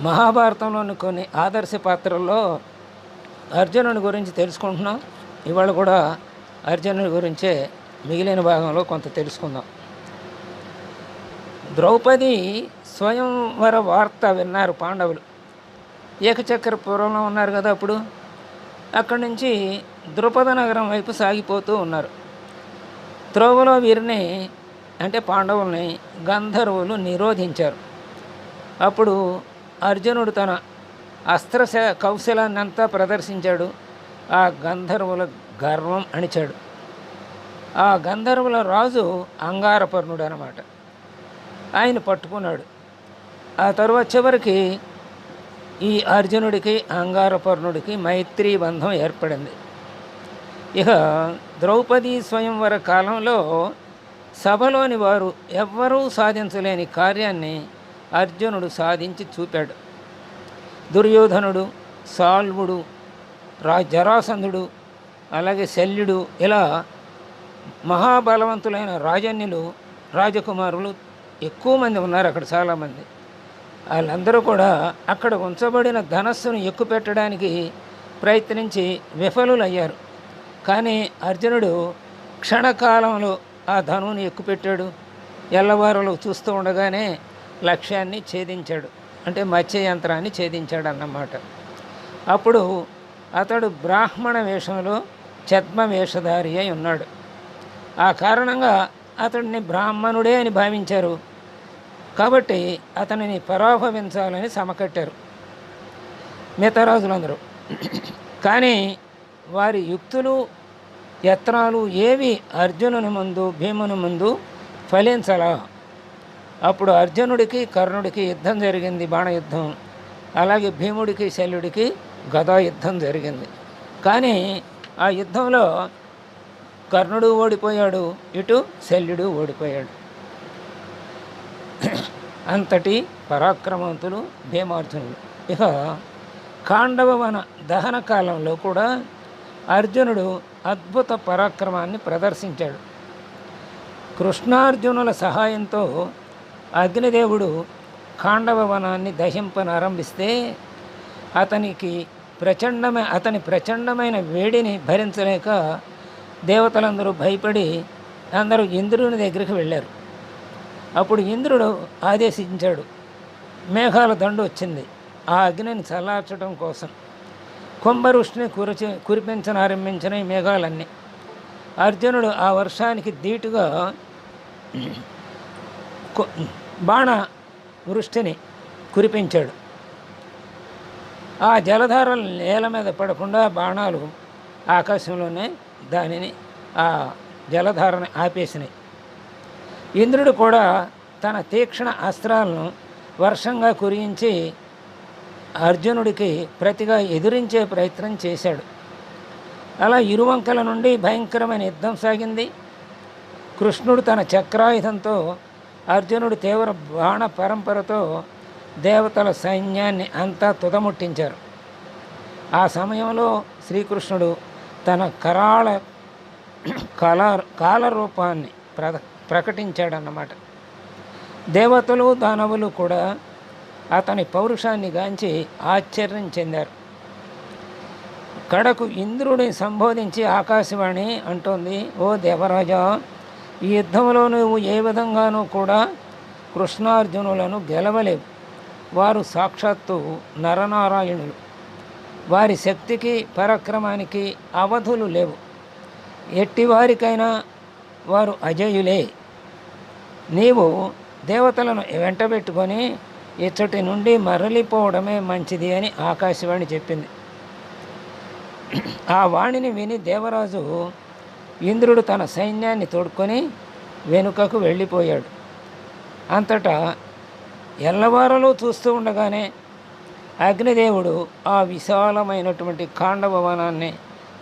మహాభారతంలోని కొన్ని ఆదర్శ పాత్రల్లో అర్జునుని గురించి తెలుసుకుంటున్నాం. ఇవాళ కూడా అర్జునుని గురించే మిగిలిన భాగంలో కొంత తెలుసుకుందాం. ద్రౌపది స్వయంవర వార్త విన్నారు పాండవులు. ఏకచక్రపురంలో ఉన్నారు కదా అప్పుడు. అక్కడి నుంచి ద్రుపద నగరం వైపు సాగిపోతూ ఉన్నారు. త్రోవలో వీరిని అంటే పాండవుల్ని గంధర్వులు నిరోధించారు. అప్పుడు అర్జునుడు తన అస్త్ర కౌశలాన్ని అంతా ప్రదర్శించాడు. ఆ గంధర్వుల గర్వం అణిచాడు. ఆ గంధర్వుల రాజు అంగారపర్ణుడు అనమాట ఆయన పట్టుకున్నాడు. ఆ తర్వాత చివరికి ఈ అర్జునుడికి అంగారపర్ణుడికి మైత్రీ బంధం ఏర్పడింది. ఇక ద్రౌపది స్వయంవర కాలంలో సభలోని వారు ఎవ్వరూ సాధించలేని కార్యాన్ని అర్జునుడు సాధించి చూపాడు. దుర్యోధనుడు సాల్వుడు రా జరాసంధుడు అలాగే శల్యుడు ఇలా మహాబలవంతులైన రాజన్యులు రాజకుమారులు ఎక్కువ మంది ఉన్నారు అక్కడ చాలామంది వాళ్ళందరూ కూడా అక్కడ ఉంచబడిన ధనస్సును ఎక్కుపెట్టడానికి ప్రయత్నించి విఫలులయ్యారు. కానీ అర్జునుడు క్షణకాలంలో ఆ ధనువుని ఎక్కుపెట్టాడు. ఎల్లవారులు చూస్తూ ఉండగానే లక్ష్యాన్ని ఛేదించాడు. అంటే మత్స్య యంత్రాన్ని ఛేదించాడు అన్నమాట అప్పుడు అతడు బ్రాహ్మణ వేషంలో చద్మ వేషధారి అయి ఉన్నాడు. ఆ కారణంగా అతడిని బ్రాహ్మణుడే అని భావించారు. కాబట్టి అతనిని పరాభవించాలని సమకట్టారు. మిగతా రాజులందరూ కానీ వారి యుక్తులు యత్నాలు ఏవి అర్జునుని ముందు భీముని ముందు ఫలించలా? అప్పుడు అర్జునుడికి కర్ణుడికి యుద్ధం జరిగింది బాణయుద్ధం. అలాగే భీముడికి శల్యుడికి గదా యుద్ధం జరిగింది. కానీ ఆ యుద్ధంలో కర్ణుడు ఓడిపోయాడు ఇటు శల్యుడు ఓడిపోయాడు. అంతటి పరాక్రమవంతులు భీమార్జునులు. ఇక కాండవవన దహన కాలంలో కూడా అర్జునుడు అద్భుత పరాక్రమాన్ని ప్రదర్శించాడు. కృష్ణార్జునుల సహాయంతో అగ్నిదేవుడు ఖాండవ వనాన్ని దహింపనారంభిస్తే అతనికి ప్రచండమైన అతని ప్రచండమైన వేడిని భరించలేక దేవతలందరూ భయపడి అందరూ ఇంద్రుని దగ్గరికి వెళ్ళారు. అప్పుడు ఇంద్రుడు ఆదేశించాడు మేఘాల దండు వచ్చింది ఆ అగ్నిని చల్లార్చడం కోసం. కుంభవృష్టిని కురిచి కురిపించనారంభించిన ఈ మేఘాలన్నీ. అర్జునుడు ఆ వర్షానికి ధీటుగా బాణ వృష్టిని కురిపించాడు. ఆ జలధారలు నేల మీద పడకుండా బాణాలు ఆకాశంలోనే దానిని ఆ జలధారని ఆపేసినాయి. ఇంద్రుడు కూడా తన తీక్షణ అస్త్రాలను వర్షంగా కురించి అర్జునుడికి ప్రతిగా ఎదిరించే ప్రయత్నం చేశాడు. అలా ఇరువంకల నుండి భయంకరమైన యుద్ధం సాగింది. కృష్ణుడు తన చక్రాయుధంతో అర్జునుడు తీవ్ర బాణ పరంపరతో దేవతల సైన్యాన్ని అంతా తుదముట్టించారు. ఆ సమయంలో శ్రీకృష్ణుడు తన కరాళ కళ కాల రూపాన్ని ప్ర ప్రకటించాడన్నమాట. దేవతలు దానవులు కూడా అతని పౌరుషాన్ని గాంచి ఆశ్చర్యం చెందారు. కడకు ఇంద్రుడిని సంబోధించి ఆకాశవాణి అంటోంది ఓ దేవరాజా ఈ యుద్ధంలో నువ్వు ఏ విధంగానూ కూడా కృష్ణార్జునులను గెలవలేవు. వారు సాక్షాత్తు నరనారాయణులు. వారి శక్తికి పరాక్రమానికి అవధులు లేవు. ఎట్టివారికైనా వారు అజయులే. నీవు దేవతలను వెంటబెట్టుకొని ఇచ్చటి నుండి మరలిపోవడమే మంచిది అని ఆకాశవాణి చెప్పింది. ఆ వాణిని విని దేవరాజు ఇంద్రుడు తన సైన్యాన్ని తోడుకొని వెనుకకు వెళ్ళిపోయాడు. అంతటా ఎల్లవారలో చూస్తూ ఉండగానే అగ్నిదేవుడు ఆ విశాలమైనటువంటి కాండభవనాన్ని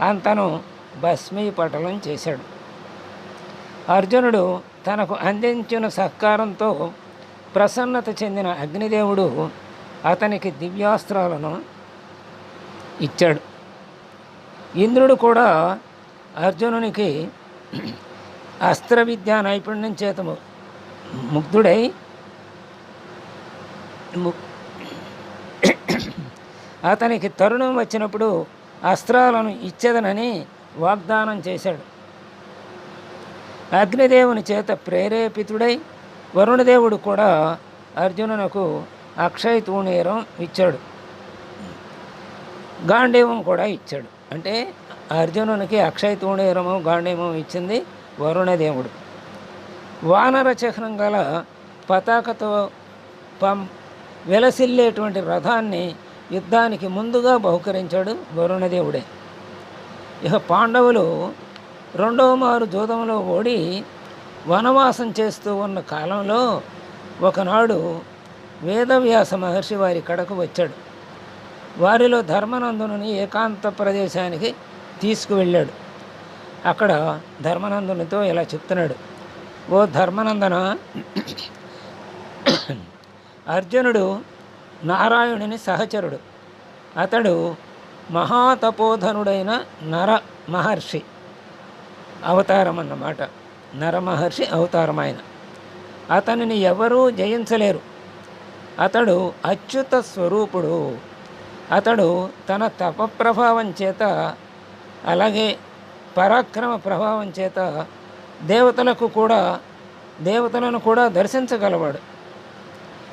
అంతను భస్మీపటలం చేశాడు. అర్జునుడు తనకు అందించిన సహకారంతో ప్రసన్నత చెందిన అగ్నిదేవుడు అతనికి దివ్యాస్త్రాలను ఇచ్చాడు. ఇంద్రుడు కూడా అర్జునునికి అస్త్ర విద్యా నైపుణ్యం చేత ముగ్ధుడై అతనికి తరుణం వచ్చినప్పుడు అస్త్రాలను ఇచ్చేదనని వాగ్దానం చేశాడు. అగ్నిదేవుని చేత ప్రేరేపితుడై వరుణదేవుడు కూడా అర్జునునకు అక్షయ తూణీరం ఇచ్చాడు. గాంధీవం కూడా ఇచ్చాడు. అంటే అర్జునునికి అక్షయ తూణీరము గాంధీవం ఇచ్చింది వరుణదేవుడు. వానర చిహ్నం గల పతాకతో పం వెలసిల్లేటువంటి రథాన్ని యుద్ధానికి ముందుగా బహుకరించాడు వరుణదేవుడే. ఇక పాండవులు రెండవ మారు జూదంలో ఓడి వనవాసం చేస్తూ ఉన్న కాలంలో ఒకనాడు వేదవ్యాస మహర్షి వారి కడకు వచ్చాడు. వారిలో ధర్మనందుని ఏకాంత ప్రదేశానికి తీసుకువెళ్ళాడు. అక్కడ ధర్మానందునితో ఇలా చెప్తున్నాడు. ఓ ధర్మనందన అర్జునుడు నారాయణుని సహచరుడు. అతడు మహాతపోధనుడైన నర మహర్షి అవతారం అన్నమాట. నరమహర్షి అవతారం ఆయన. అతనిని ఎవరూ జయించలేరు. అతడు అచ్యుత స్వరూపుడు. అతడు తన తప ప్రభావం చేత అలాగే పరాక్రమ ప్రభావం చేత దేవతలకు కూడా దేవతలను కూడా దర్శించగలవాడు.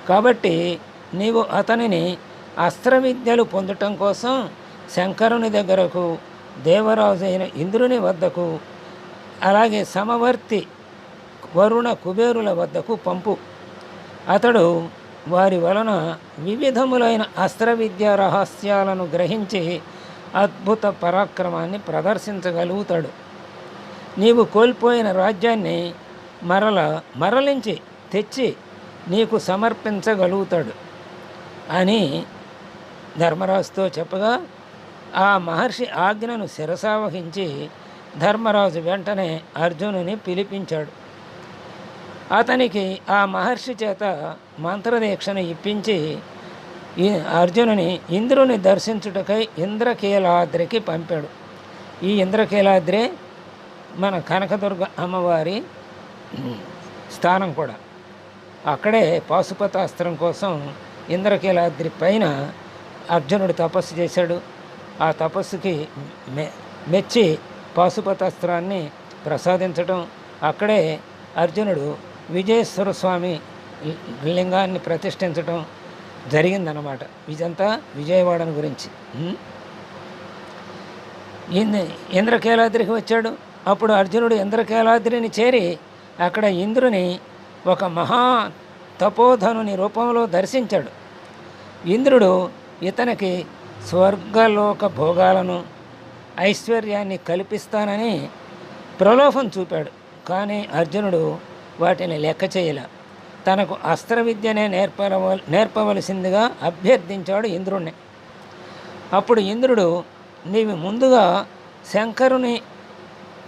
కాబట్టి నీవు అతనిని అస్త్ర విద్యలు పొందటం కోసం శంకరుని దగ్గరకు దేవరాజు అయిన ఇంద్రుని వద్దకు అలాగే సమవర్తి వరుణ కుబేరుల వద్దకు పంపు. అతడు వారి వలన వివిధములైన అస్త్ర విద్యా రహస్యాలను గ్రహించి అద్భుత పరాక్రమాన్ని ప్రదర్శించగలుగుతాడు. నీవు కోల్పోయిన రాజ్యాన్ని మరల మరలించి తెచ్చి నీకు సమర్పించగలుగుతాడు అని ధర్మరాజుతో చెప్పగా ఆ మహర్షి ఆజ్ఞను శిరసావహించి ధర్మరాజు వెంటనే అర్జునుని పిలిపించాడు. అతనికి ఆ మహర్షి చేత మంత్రదీక్షను ఇప్పించి ఈ అర్జునుని ఇంద్రుని దర్శించుటకై ఇంద్రకీలాద్రికి పంపాడు. ఈ ఇంద్రకీలాద్రి మన కనకదుర్గ అమ్మవారి స్థానం కూడా. అక్కడే పాశుపతాస్త్రం కోసం ఇంద్రకీలాద్రి పైన అర్జునుడు తపస్సు చేశాడు. ఆ తపస్సుకి మె మెచ్చి పాశుపతాస్త్రాన్ని ప్రసాదించడం అక్కడే అర్జునుడు విజయేశ్వర స్వామి లింగాన్ని ప్రతిష్ఠించడం జరిగిందనమాట ఇదంతా విజయవాడను గురించి. ఇంద్రకేలాద్రికి వచ్చాడు. అప్పుడు అర్జునుడు ఇంద్రకేలాద్రిని చేరి అక్కడ ఇంద్రుని ఒక మహా తపోధనుని రూపంలో దర్శించాడు. ఇంద్రుడు ఇతనికి స్వర్గలోక భోగాలను ఐశ్వర్యాన్ని కల్పిస్తానని ప్రలోభం చూపాడు. కానీ అర్జునుడు వాటిని లెక్క చేయలే. తనకు అస్త్ర విద్యనే నేర్పవ నేర్పవలసిందిగా అభ్యర్థించాడు ఇంద్రుణ్ణి. అప్పుడు ఇంద్రుడు నీవు ముందుగా శంకరుని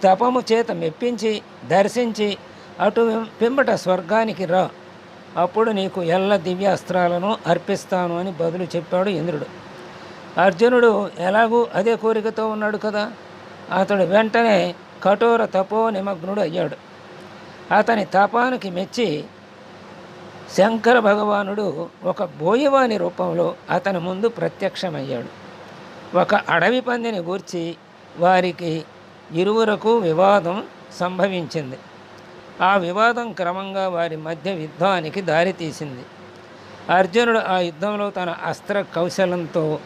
తపము చేత మెప్పించి దర్శించి అటు పిమ్మట స్వర్గానికి రా. అప్పుడు నీకు ఎల్ల దివ్యాస్త్రాలను అర్పిస్తాను అని బదులు చెప్పాడు ఇంద్రుడు. అర్జునుడు ఎలాగూ అదే కోరికతో ఉన్నాడు కదా? అతడు వెంటనే కఠోర తపో నిమగ్నుడు అయ్యాడు అతని తపానికి మెచ్చి శంకర భగవానుడు ఒక బోయవాని రూపంలో అతని ముందు ప్రత్యక్షమయ్యాడు. ఒక అడవి పందిని గూర్చి వారికి ఇరువురకు వివాదం సంభవించింది. ఆ వివాదం క్రమంగా వారి మధ్య యుద్ధానికి దారితీసింది అర్జునుడు ఆ యుద్ధంలో తన అస్త్ర కౌశలంతో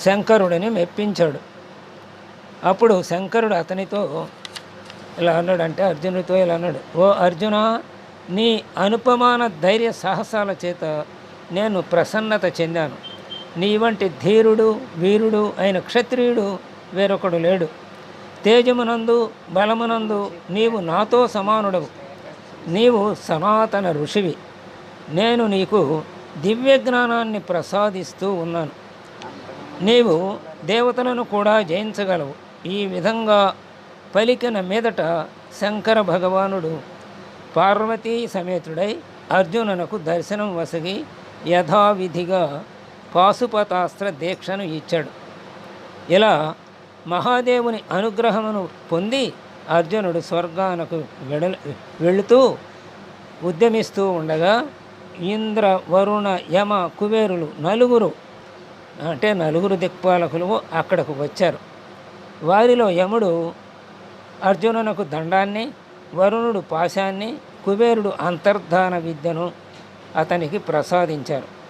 శంకరుడిని మెప్పించాడు. అప్పుడు శంకరుడు అతనితో ఇలా అన్నాడంటే అర్జునుడితో ఇలా అన్నాడు ఓ అర్జున నీ అనుపమాన ధైర్య సాహసాల చేత నేను ప్రసన్నత చెందాను. నీ వంటి ధీరుడు వీరుడు అయిన క్షత్రియుడు వేరొకడు లేడు. తేజమునందు బలమునందు నీవు నాతో సమానుడవు. నీవు సనాతన ఋషివి. నేను నీకు దివ్య జ్ఞానాన్ని ప్రసాదిస్తూ ఉన్నాను. నీవు దేవతలను కూడా జయించగలవు. ఈ విధంగా పలికిన మీదట శంకర భగవానుడు పార్వతీ సమేతుడై అర్జునునకు దర్శనం వసగి యథావిధిగా పాశుపతాస్త్ర దీక్షను ఇచ్చాడు. ఇలా మహాదేవుని అనుగ్రహమును పొంది అర్జునుడు స్వర్గానకు వెడ వెళుతూ ఉద్యమిస్తూ ఉండగా ఇంద్ర వరుణ యమ కుబేరులు నలుగురు అంటే నలుగురు దిక్పాలకులు అక్కడకు వచ్చారు. వారిలో యముడు అర్జునునకు దండాన్ని వరుణుడు పాశాన్ని కుబేరుడు అంతర్ధాన విద్యను అతనికి ప్రసాదించారు.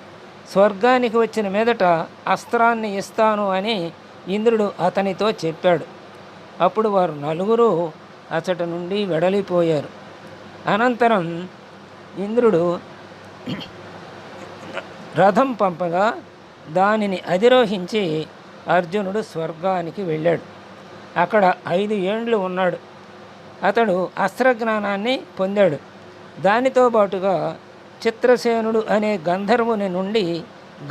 స్వర్గానికి వచ్చిన మీదట అస్త్రాన్ని ఇస్తాను అని ఇంద్రుడు అతనితో చెప్పాడు. అప్పుడు వారు నలుగురు అచట నుండి వెడలిపోయారు. అనంతరం ఇంద్రుడు రథం పంపగా దానిని అధిరోహించి అర్జునుడు స్వర్గానికి వెళ్ళాడు. అక్కడ ఐదు ఏండ్లు ఉన్నాడు. అతడు అస్త్రజ్ఞానాన్ని పొందాడు. దానితో పాటుగా చిత్రసేనుడు అనే గంధర్వుని నుండి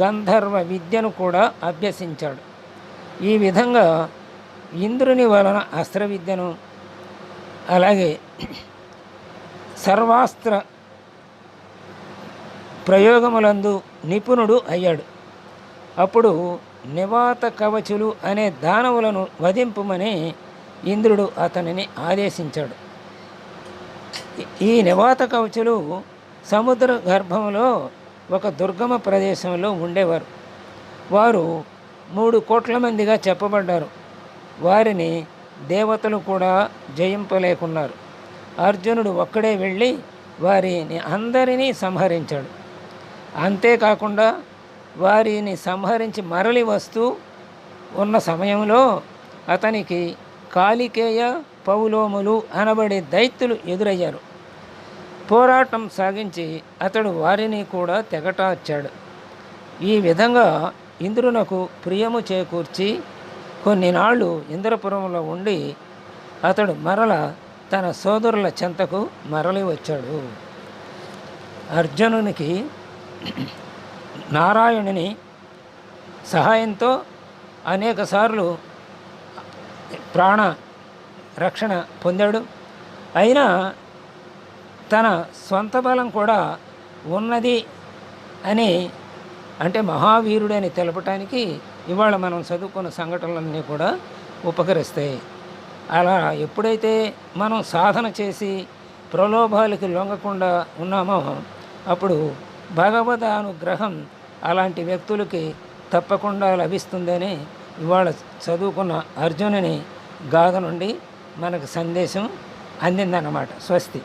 గంధర్వ విద్యను కూడా అభ్యసించాడు. ఈ విధంగా ఇంద్రుని వలన అస్త్ర విద్యను అలాగే సర్వాస్త్ర ప్రయోగములందు నిపుణుడు అయ్యాడు. అప్పుడు నివాత కవచులు అనే దానవులను వధింపుమని ఇంద్రుడు అతనిని ఆదేశించాడు. ఈ నివాత కవచులు సముద్ర గర్భంలో ఒక దుర్గమ ప్రదేశంలో ఉండేవారు. వారు మూడు కోట్ల మందిగా చెప్పబడ్డారు. వారిని దేవతలు కూడా జయింపలేకున్నారు. అర్జునుడు ఒక్కడే వెళ్ళి వారిని అందరినీ సంహరించాడు. అంతేకాకుండా వారిని సంహరించి మరలి వస్తూ ఉన్న సమయంలో అతనికి కాలికేయ పౌలోములు అనబడే దైత్యులు ఎదురయ్యారు. పోరాటం సాగించి అతడు వారిని కూడా తెగటార్చాడు. ఈ విధంగా ఇంద్రునకు ప్రియము చేకూర్చి కొన్ని నాళ్ళు ఇంద్రపురంలో ఉండి అతడు మరల తన సోదరుల చెంతకు మరలి వచ్చాడు. అర్జునునికి నారాయణుని సహాయంతో అనేకసార్లు ప్రాణ రక్షణ పొందాడు. అయినా తన సొంత బలం కూడా ఉన్నది అని అంటే మహావీరుడని తెలపటానికి ఇవాళ మనం చదువుకున్న సంఘటనలన్నీ కూడా ఉపకరిస్తాయి. అలా ఎప్పుడైతే మనం సాధన చేసి ప్రలోభాలకి లొంగకుండా ఉన్నామో అప్పుడు భగవద్ అనుగ్రహం అలాంటి వ్యక్తులకి తప్పకుండా లభిస్తుందని ఇవాళ చదువుకున్న అర్జునుని గాథ నుండి మనకు సందేశం అందిందన్నమాట. స్వస్తి.